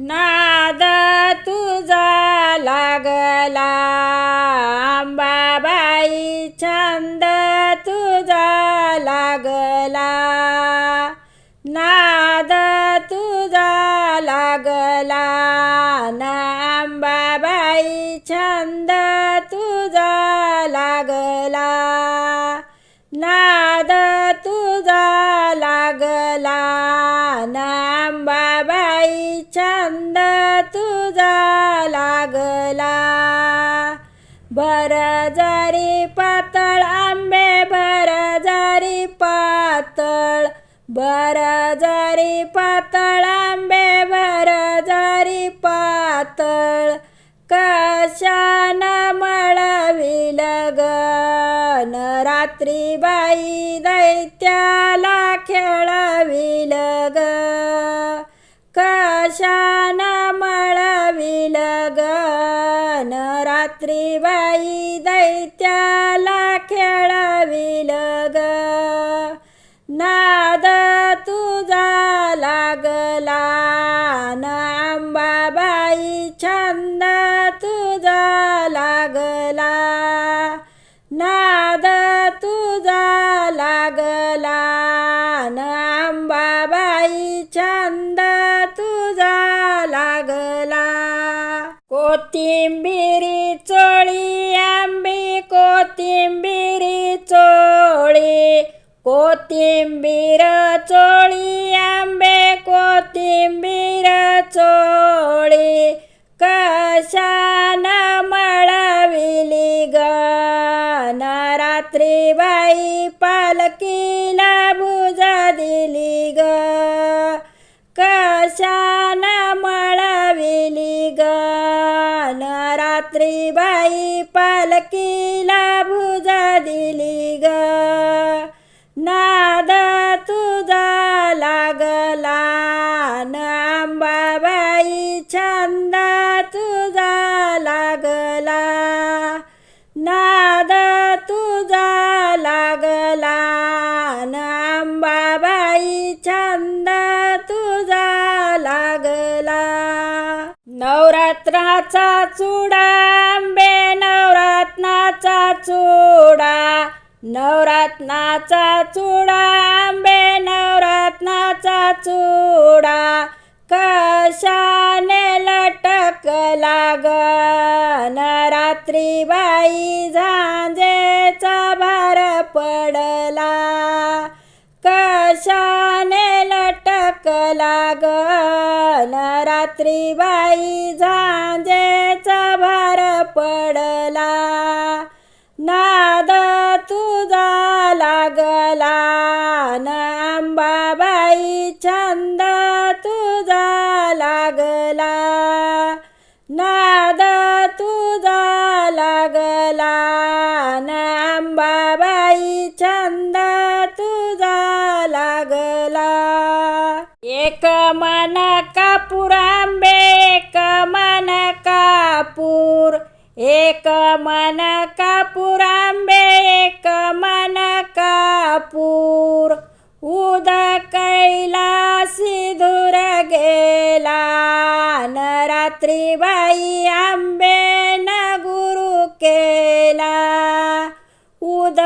नाद तुझा लागला. बाबाई छंद तुझा लागला. नाद तुझा लागला. ना अंबाबाई छंद तुझा लागला. नाद तुझा लागला. नांबाबाई बर जारी पातळ आंबे बर जारी पातळ. बर जारी पातळ आंबे बर जारी पातळ. कशान मळविल गन रात्री बाई दैत्याला खेळविल ग. कशान मळविल रात्री बाई दैत्याला खेळविल ग. नाद तुझा लागला नांबाबाई छंद तुझा लागला. नाद तुझा लागला नांबाबाई छंद कोथिंबिरी चोळी आंबी कोथिंबिरी चोळी कोथिंबीर चोळी आंबे कोथिंबीर चोळी कशान मळविली ग? रात्री बाई पालकीला भुज दिली. नांबाबाई छंद तुझा लागला. नवरात्राचा चुडा आंबे नवरात्नाचा चुडा. नवरात्नाचा चुडा आंबे नवरात्नाचा चुडा. लाग रात्री बाई झांजेचा भार पडला. नाद तुझा लागला. आंबाबाई छंद तुझा लागला. नाद तुझा लागला. आंबाबाई छंद तुझा लागला. एक मन कापूर आंबे एक मन कापूर. एक मन कापूर आंबे एक मन कापूर. उद कैलासी दूर गेला न रात्री बाई आंबे न गुरु केला. उद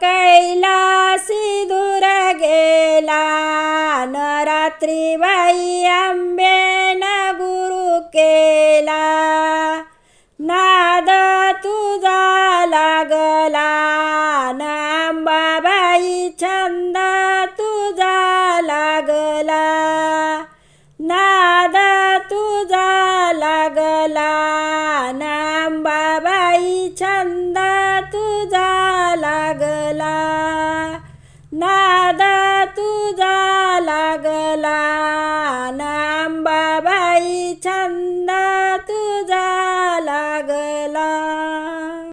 कैलासी गेला न रात्री बाई आंबे